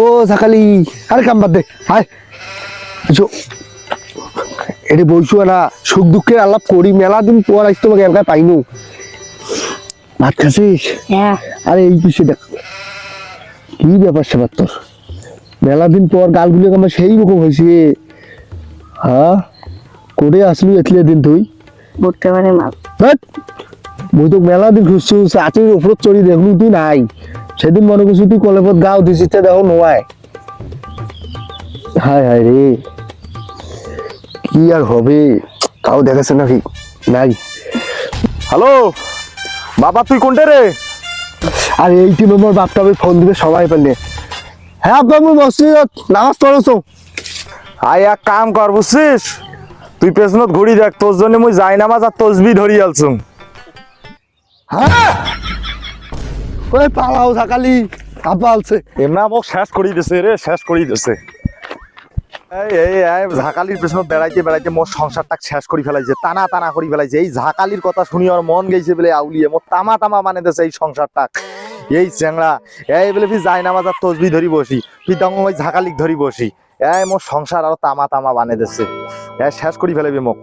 ও ঝাকালি আরে কাম বাদ দে বুঝো এটি বলছো না সুখ দুঃখের আলাপ করি মেলা দিন পর আজ তোমাকে এলাকায় পাইনু। ভাত খাসিস হ্যাঁ। আরে এই পিছিয়ে দেখ কি ব্যাপার স্যাপার তোর? মেলা দিন পর গালগুলো আমার সেই রকম হয়েছে। হ্যাঁ করে আসলু এতলে দিন তুই? বুঝতে পারে মা। ধ্যাৎ, তো মেলা দিন খুঁজছু চাচির উপর চড়ি দেখলু তুই নাই। সেদিন মনে করছি তুই কলেপত গাও দিছিস তে দেখো নোয়ায়। হায় হায় রে। কি আর হবে? কাউ দেখাচ্ছে নাকি? নাই। হ্যালো? বাবা তুই কোনটে রে? আর এই টিমে মোর বাপটা আমি ফোন দিবে সবাই পেলে হ্যাঁ আব্বা মুই মসজিদত নামাজ পড়ছো। আই এক কাম কর বুঝছিস? তুই পেছনত ঘুরি দেখ তোর জন্য মুই যাই নামাজ আর তসবি ধরি আলছুম হ্যাঁ! ওই পালাও সকালি আব্বা আলছে এমনা শেষ করি দিছে রে, শেষ করি দিছে। এই এই এই ঝাঁকালির পেছনত বেড়াইতে বেড়াইতে মোর সংসারটা শেষ করি ফেলাইছে, টানা টানা করি ফেলাইছে। এই ঝাঁকালির কথা শুনি আর মন গেছে বলে আউলিয়ে, মোর তামা তামা মানে দেছে এই সংসারটা। এই চ্যাংড়া, এই বলে ফি যাই নামাজ আর তসবি ধরি বসি ফি তখন ওই ঝাঁকালিক ধরি বসি। এই মোর সংসার আর তামা তামা বানে দেছে। এ শেষ করি ফেলাবি মোক।